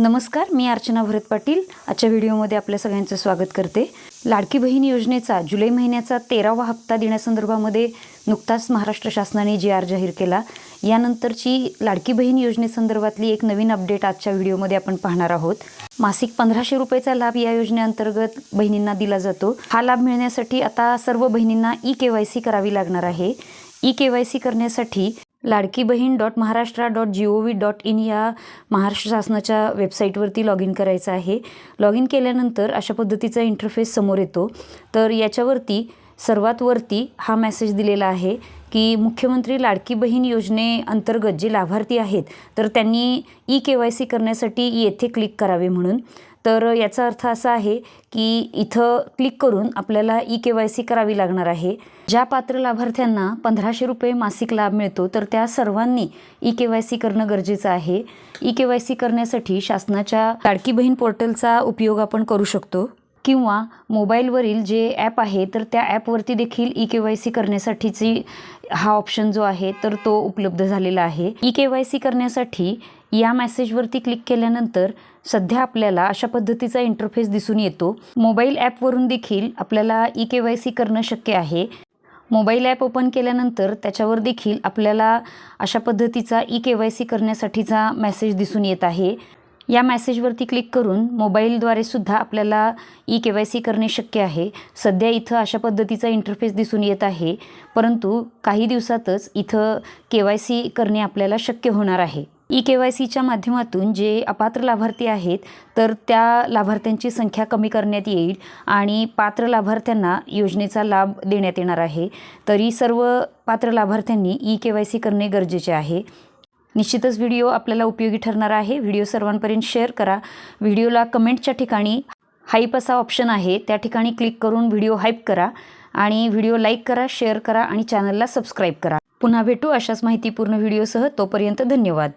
नमस्कार मी अर्चना भरत पाटील. आजच्या व्हिडिओमध्ये आपल्या सगळ्यांचं स्वागत करते. लाडकी बहीण योजनेचा जुलै महिन्याचा तेरावा हप्ता देण्यासंदर्भामध्ये नुकताच महाराष्ट्र शासनाने जी आर जाहीर केला. यानंतरची लाडकी बहीण योजनेसंदर्भातली एक नवीन अपडेट आजच्या व्हिडिओमध्ये आपण पाहणार आहोत. मासिक पंधराशे रुपयेचा लाभ या योजनेअंतर्गत बहिणींना दिला जातो. हा लाभ मिळण्यासाठी आता सर्व बहिणींना ई के वाय सी करावी लागणार आहे. ई के वाय सी करण्यासाठी Ladki Bahin dot Maharashtra dot G O V dot in या महाराष्ट्र शासनाच्या वेबसाईटवरती लॉग इन करायचं आहे. लॉग इन केल्यानंतर अशा पद्धतीचा इंटरफेस समोर येतो. तर याच्यावरती सर्वात वरती हा मेसेज दिलेला आहे की मुख्यमंत्री लाडकी बहीण योजनेअंतर्गत जे लाभार्थी आहेत तर त्यांनी ई के वाय सी करण्यासाठी येथे क्लिक करावे म्हणून. तर याचा अर्थ असा आहे की इथं क्लिक करून आपल्याला ई के वाय सी करावी लागणार आहे. ज्या पात्र लाभार्थ्यांना पंधराशे रुपये मासिक लाभ मिळतो तर त्या सर्वांनी ई के वाय सी करणं गरजेचं आहे. ई के वाय सी करण्यासाठी शासनाच्या लाडकी बहीण पोर्टलचा उपयोग आपण करू शकतो. किंवा मोबाईलवरील जे ॲप आहे तर त्या ॲपवरती देखील ई के वाय सी करण्यासाठीची हा ऑप्शन जो आहे तर तो उपलब्ध झालेला आहे. ई के वाय सी करण्यासाठी या मेसेजवरती क्लिक केल्यानंतर सध्या आपल्याला अशा पद्धतीचा इंटरफेस दिसून येतो. मोबाईल ॲपवरून देखील आपल्याला ई के वाय सी करणं शक्य आहे. मोबाईल ॲप ओपन केल्यानंतर त्याच्यावर देखील आपल्याला अशा पद्धतीचा ई के वाय सी करण्यासाठीचा मेसेज दिसून येत आहे. या मेसेजवरती क्लिक करून मोबाईलद्वारे सुद्धा आपल्याला ई के वाय सी करणे शक्य आहे. सध्या इथं अशा पद्धतीचा इंटरफेस दिसून येत आहे. परंतु काही दिवसातच इथं के वाय सी करणे आपल्याला शक्य होणार आहे. ई के वाय सीच्या माध्यमातून जे अपात्र लाभार्थी आहेत तर त्या लाभार्थ्यांची संख्या कमी करण्यात येईल आणि पात्र लाभार्थ्यांना योजनेचा लाभ देण्यात येणार आहे. तरी सर्व पात्र लाभार्थ्यांनी ई के वाय सी करणे गरजेचे आहे. निश्चितच व्हिडिओ आपल्याला उपयोगी ठरणार आहे. व्हिडिओ सर्वांपर्यंत शेअर करा. व्हिडिओला कमेंटच्या ठिकाणी हाईप असा ऑप्शन आहे. त्या ठिकाणी क्लिक करून व्हिडिओ हाईप करा आणि व्हिडिओ लाईक करा शेअर करा आणि चॅनलला सबस्क्राईब करा. पुन्हा भेटू अशाच माहितीपूर्ण व्हिडिओसह. तोपर्यंत धन्यवाद.